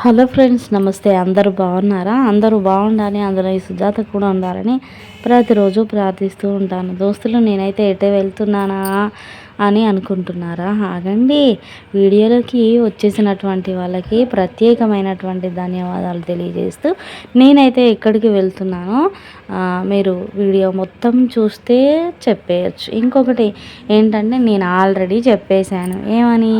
Hello friends నమస్తే. అందరూ బాగున్నారా? అందరూ బాగుండాలి అందరూ ఈ సుజాత కూడా ఉండాలని ప్రతిరోజు ప్రార్థిస్తూ ఉంటాను. దోస్తులు నేనైతే ఎటే వెళ్తున్నానా? అని అనుకుంటున్నారా? ఆగండి. వీడియోలోకి వచ్చేసినటువంటి వాళ్ళకి ప్రత్యేకమైనటువంటి ధన్యవాదాలు తెలియజేస్తూ నేనైతే ఎక్కడికి వెళ్తున్నానో. మీరు వీడియో మొత్తం చూస్తే చెప్పేయచ్చు. ఇంకొకటి ఏంటంటే నేను ఆల్రెడీ చెప్పేశాను. ఏమని?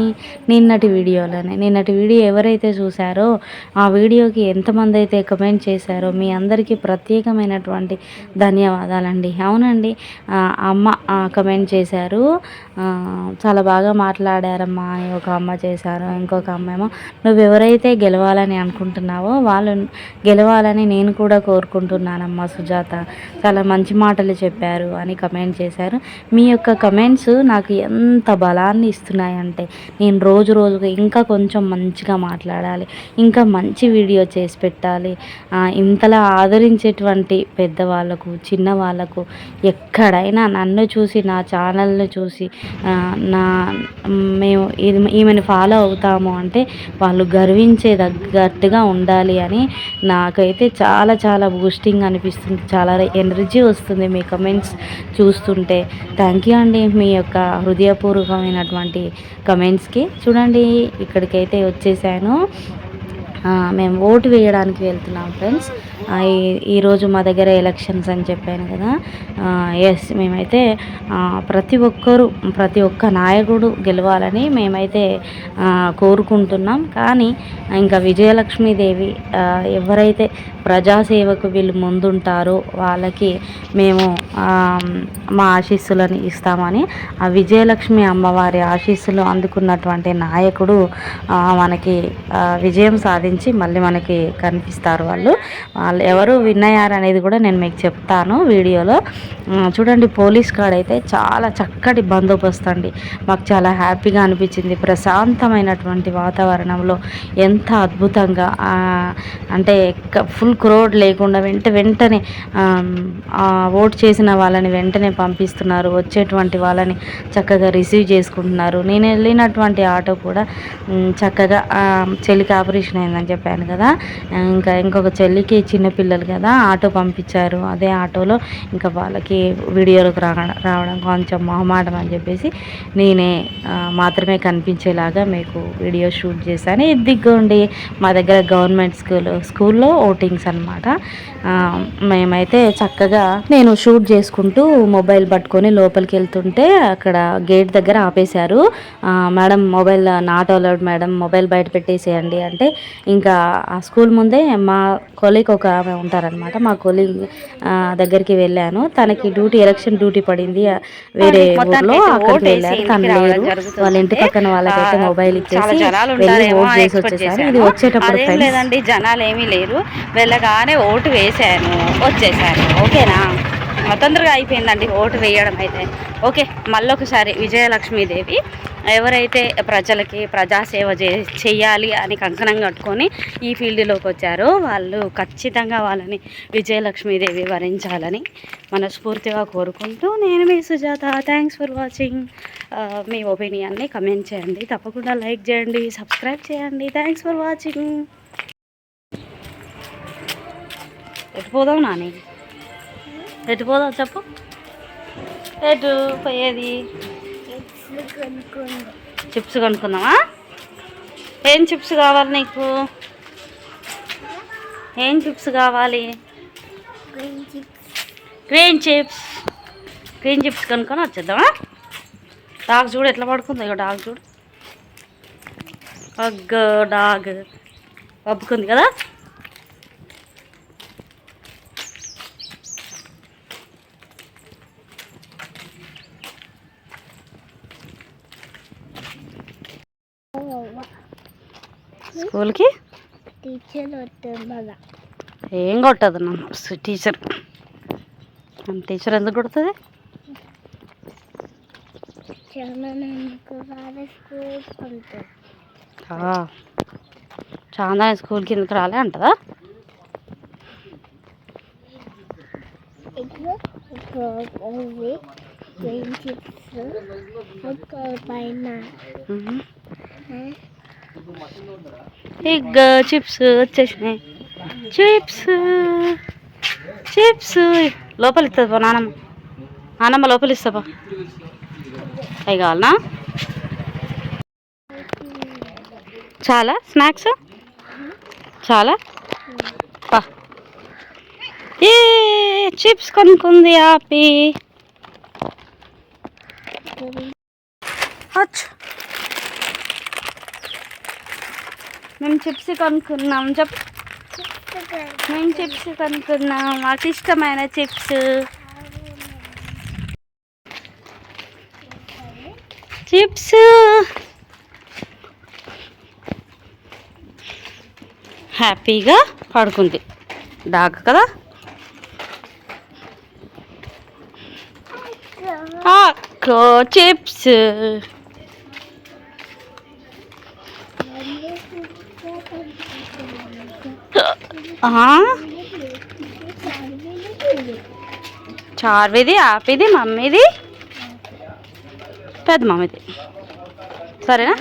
నిన్నటి వీడియోలోనే. నిన్నటి వీడియో ఎవరైతే చూసారో ఆ వీడియోకి ఎంతమంది అయితే కమెంట్ చేశారో మీ అందరికీ ప్రత్యేకమైనటువంటి ధన్యవాదాలండి. అవునండి. అమ్మ కమెంట్ చేశారు. చాలా బాగా మాట్లాడారమ్మా అని ఒక అమ్మ చేశారు ఇంకొక అమ్మ ఏమో. నువ్వు ఎవరైతే గెలవాలని అనుకుంటున్నావో వాళ్ళు గెలవాలని నేను కూడా కోరుకుంటున్నానమ్మా సుజాత. చాలా మంచి మాటలు చెప్పారు అని కమెంట్ చేశారు. మీ యొక్క కమెంట్స్ నాకు ఎంత బలాన్ని ఇస్తున్నాయంటే నేను రోజు రోజుకు ఇంకా కొంచెం మంచిగా మాట్లాడాలి ఇంకా మంచి వీడియో చేసి పెట్టాలి. ఇంతలా ఆదరించేటువంటి పెద్దవాళ్ళకు చిన్నవాళ్ళకు ఎక్కడైనా నన్ను చూసి నా ఛానల్ని చూసి నా మేము ఇది- ఈమెను ఫాలో అవుతాము అంటే వాళ్ళు గర్వించే తగ్గట్టుగా ఉండాలి అని నాకైతే చాలా చాలా బూస్టింగ్ అనిపిస్తుంది. చాలా ఎనర్జీ వస్తుంది మీ కమెంట్స్ చూస్తుంటే. థ్యాంక్ యూ అండి మీ యొక్క హృదయపూర్వకమైనటువంటి కమెంట్స్కి చూడండి ఇక్కడికైతే వచ్చేసాను. మేము ఓటు వేయడానికి వెళ్తున్నాం ఫ్రెండ్స్. ఈ- ఈరోజు మా దగ్గర ఎలక్షన్స్ అని చెప్పాను కదా. ఎస్ మేమైతే ప్రతి ఒక్కరు ప్రతి ఒక్క నాయకుడు గెలవాలని మేమైతే కోరుకుంటున్నాం. కానీ ఇంకా విజయలక్ష్మీదేవి ఎవరైతే ప్రజాసేవకు వీళ్ళు ముందుంటారో వాళ్ళకి మేము మా ఆశీస్సులను ఇస్తామని ఆ విజయలక్ష్మి అమ్మవారి ఆశీస్సులు అందుకున్నటువంటి నాయకుడు మనకి విజయం విజయం సాధించి మళ్ళీ మనకి కనిపిస్తారు వాళ్ళు. వాళ్ళు ఎవరు విన్నయ్యారు అనేది కూడా నేను మీకు చెప్తాను వీడియోలో. చూడండి పోలీస్ కాడ అయితే చాలా చక్కటి బందోబస్తు అండి. మాకు చాలా హ్యాపీగా అనిపించింది. ప్రశాంతమైనటువంటి వాతావరణంలో ఎంత అద్భుతంగా అంటే ఫుల్ క్రోడ్ లేకుండా వెంట వెంటనే ఓట్ చేసిన వాళ్ళని వెంటనే పంపిస్తున్నారు. వచ్చేటువంటి వాళ్ళని చక్కగా రిసీవ్ చేసుకుంటున్నారు. నేను వెళ్ళినటువంటి ఆటో కూడా చక్కగా చెలికి ఆపరేషన్ అయిందని అని చెప్పాను కదా. ఇంకా ఇంకొక చెల్లికి చిన్నపిల్లలు కదా ఆటో పంపించారు. అదే ఆటోలో ఇంకా వాళ్ళకి వీడియోలకు రావడం రావడం కొంచెం మొహమాటం అని చెప్పేసి నేనే మాత్రమే కనిపించేలాగా మీకు వీడియో షూట్ చేశాను. ఇది మా దగ్గర గవర్నమెంట్ స్కూల్ స్కూల్లో ఓటింగ్స్ అనమాట మేమైతే చక్కగా నేను షూట్ చేసుకుంటూ మొబైల్ పట్టుకొని లోపలికి వెళ్తుంటే అక్కడ గేట్ దగ్గర ఆపేశారు. Madam mobile not allowed madam mobile బయట పెట్టేసేయండి అంటే ఇంకా ఆ స్కూల్ ముందే మా కొలీగ్ ఒక ఆమె ఉంటారనమాట మా కొలీగ్ దగ్గరికి వెళ్ళాను. తనకి డ్యూటీ ఎలక్షన్ డ్యూటీ పడింది. వేరే ఊర్లో అక్కడికి వెళ్ళారు. తను లేరు. వాళ్ళ ఇంటి పక్కన వాళ్ళకైతే మొబైల్ ఇచ్చేసి జనాలు వెళ్ళి ఓట్ చేసి వచ్చేసారు. ఇది వచ్చేటప్పుడు. లేదండి జనాలు ఏమీ లేరు. వెళ్ళగానే ఓటు వేశాను. వచ్చేసాను. ఓకేనా? తొందరగా అయిపోయిందండి ఓటు వేయడం అయితే. ఓకే మళ్ళొకసారి విజయలక్ష్మీదేవి ఎవరైతే ప్రజలకి ప్రజాసేవ చే చెయ్యాలి అని కంకణం కట్టుకొని ఈ ఫీల్డ్లోకి వచ్చారో వాళ్ళు ఖచ్చితంగా వాళ్ళని విజయలక్ష్మీదేవి వరించాలని మనస్ఫూర్తిగా కోరుకుంటూ నేను మీ సుజాత. థ్యాంక్స్ ఫర్ వాచింగ్ మీ ఒపీనియన్ని కమెంట్ చేయండి. తప్పకుండా లైక్ చేయండి సబ్స్క్రైబ్ చేయండి. థ్యాంక్స్ ఫర్ వాచింగ్ ఎటు పోదాం నాని? ఎటు పోదాం చెప్పు? ఎటు పోయేది? చిప్స్ కొనుక్కుందామా? ఏం చిప్స్ కావాలి నీకు? ఏం చిప్స్ కావాలి? Green chips. గ్రీన్ చిప్స్ కొనుక్కొని వచ్చేద్దామా? డాగ్ చూడు ఎట్లా పడుకుంది ఇక డాగ్ చూడు. అగ్గ డాగ్. పప్పుకుంది కదా? స్కూల్కి? టీచర్ ఏం కొట్టదు నన్ను టీచర్. మన టీచర్ ఎందుకు కొడుతుంది? చాలా స్కూల్కి ఎందుకు రాలే అంటదా? పైన. ఇగ్గ చిప్స్ వచ్చేసినాయి. Chips chips. లోపల ఇస్తుంది పో నానమ్మ. నానమ్మ లోపల ఇస్తా పో. అవి కావాలనా? చాలా? స్నాక్స్? చాలా? పా. ఏ చిప్స్ కొనుక్కుంది ఆపి. అచ్చ్. మేము చిప్స్ కొనుక్కున్నాం. చెప్ మేము చిప్స్ కొనుక్కున్నాం. మాకు ఇష్టమైన చిప్స్. చిప్స్. హ్యాపీగా పడుకుంది. డాగ్ కదా? చిప్స్. చార్విది ఆపిది మమ్మీది. పెద్ద మమ్మీది. సరేనా?